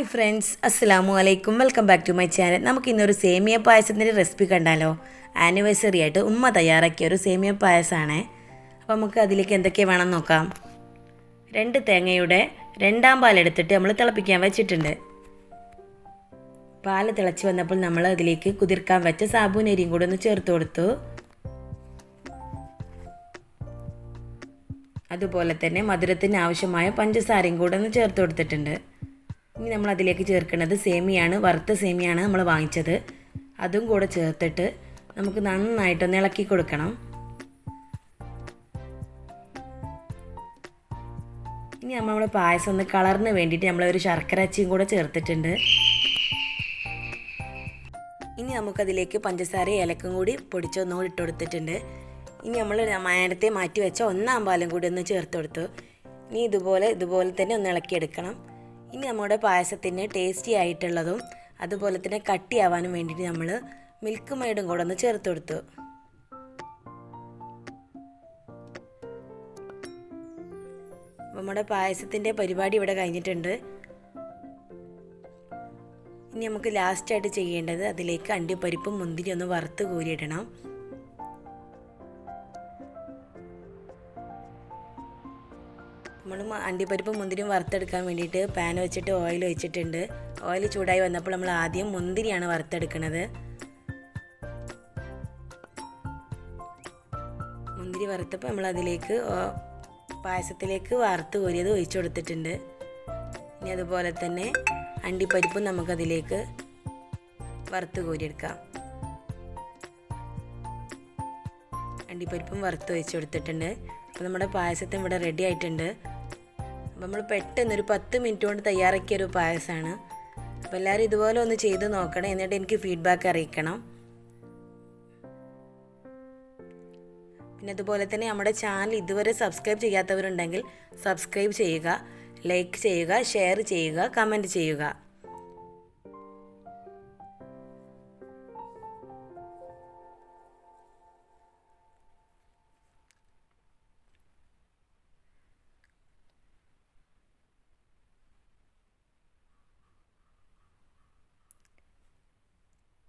Hi friends അസ്സാമു അലൈക്കും welcome back to my channel നമുക്ക് ഇന്നൊരു സേമിയ പായസത്തിന്റെ റെസിപ്പി കണ്ടാലോ? ആനിവേഴ്സറി ആയിട്ട് ഉമ്മ തയ്യാറാക്കിയ ഒരു സേമിയ പായസമാണ് അപ്പോൾ നമുക്ക് അതിലേക്ക് എന്തൊക്കെ വേണം നോക്കാം. രണ്ട് തേങ്ങയുടെ രണ്ടാം പാലെടുത്തിട്ട് നമ്മൾ തിളപ്പിക്കാൻ വെച്ചിട്ടുണ്ട്. പാൽ തിളച്ച് വന്നപ്പോൾ നമ്മൾ അതിലേക്ക് കുതിർക്കാൻ വെച്ച സാബൂനരിയും കൂടെ ഒന്ന് ചേർത്ത് കൊടുത്തു. അതുപോലെ തന്നെ മധുരത്തിന് ആവശ്യമായ പഞ്ചസാരയും കൂടെ ഒന്ന് ചേർത്ത് കൊടുത്തിട്ടുണ്ട്. ഇനി നമ്മൾ അതിലേക്ക് ചേർക്കുന്നത് സേമിയാണ് വറുത്ത സേമിയാണ് നമ്മൾ വാങ്ങിച്ചത്. അതും കൂടെ ചേർത്തിട്ട് നമുക്ക് നന്നായിട്ടൊന്ന് ഇളക്കി കൊടുക്കണം. ഇനി നമ്മൾ നമ്മുടെ പായസം ഒന്ന് കളറിന് വേണ്ടിയിട്ട് നമ്മൾ ഒരു ശർക്കര അച്ചിയും കൂടെ ചേർത്തിട്ടുണ്ട്. ഇനി നമുക്കതിലേക്ക് പഞ്ചസാര ഏലക്കും കൂടി പൊടിച്ചൊന്നുകൂടി ഇട്ട് കൊടുത്തിട്ടുണ്ട്. ഇനി നമ്മൾ നേരത്തെ മാറ്റി വെച്ച ഒന്നാം പാലും കൂടി ഒന്ന് ചേർത്ത് കൊടുത്തു. ഇനി ഇതുപോലെ ഇതുപോലെ തന്നെ ഒന്ന് ഇളക്കിയെടുക്കണം. ഇനി നമ്മുടെ പായസത്തിന് ടേസ്റ്റി ആയിട്ടുള്ളതും അതുപോലെ തന്നെ കട്ടിയാവാനും വേണ്ടിയിട്ട് നമ്മൾ മിൽക്ക് മെയ്ഡും കൂടെ ഒന്ന് ചേർത്ത് കൊടുത്തു. നമ്മുടെ പായസത്തിന്റെ പരിപാടി ഇവിടെ കഴിഞ്ഞിട്ടുണ്ട്. ഇനി നമുക്ക് ലാസ്റ്റായിട്ട് ചെയ്യേണ്ടത് അതിലേക്ക് അണ്ടിപ്പരിപ്പും മുന്തിരി ഒന്ന് വറുത്ത് കോരിയിടണം. നമ്മൾ അണ്ടിപ്പരിപ്പും മുന്തിരിയും വറുത്തെടുക്കാൻ വേണ്ടിയിട്ട് പാൻ വെച്ചിട്ട് ഓയിൽ വെച്ചിട്ടുണ്ട് ഓയിൽ ചൂടായി വന്നപ്പോൾ നമ്മൾ ആദ്യം മുന്തിരിയാണ് വറുത്തെടുക്കുന്നത് മുന്തിരി വറുത്തപ്പോൾ നമ്മൾ അതിലേക്ക് പായസത്തിലേക്ക് വറുത്ത് കോരിയത് ഒഴിച്ചു കൊടുത്തിട്ടുണ്ട്. ഇനി അതുപോലെ തന്നെ അണ്ടിപ്പരിപ്പും നമുക്കതിലേക്ക് വറുത്ത് കോരിയെടുക്കാം. അണ്ടിപ്പരിപ്പും വറുത്ത് വെച്ച് കൊടുത്തിട്ടുണ്ട്. അപ്പോൾ നമ്മുടെ പായസത്തെ ഇവിടെ റെഡി ആയിട്ടുണ്ട്. അപ്പോൾ നമ്മൾ പെട്ടെന്ന് ഒരു പത്ത് മിനിറ്റ് കൊണ്ട് തയ്യാറാക്കിയ ഒരു പായസമാണ് അപ്പോൾ എല്ലാവരും ഇതുപോലെ ഒന്ന് ചെയ്ത് നോക്കണം എന്നിട്ട് എനിക്ക് ഫീഡ്ബാക്ക് അറിയിക്കണം. പിന്നെ അതുപോലെ തന്നെ നമ്മുടെ ചാനൽ ഇതുവരെ സബ്സ്ക്രൈബ് ചെയ്യാത്തവരുണ്ടെങ്കിൽ സബ്സ്ക്രൈബ് ചെയ്യുക ലൈക്ക് ചെയ്യുക ഷെയർ ചെയ്യുക കമന്റ് ചെയ്യുക.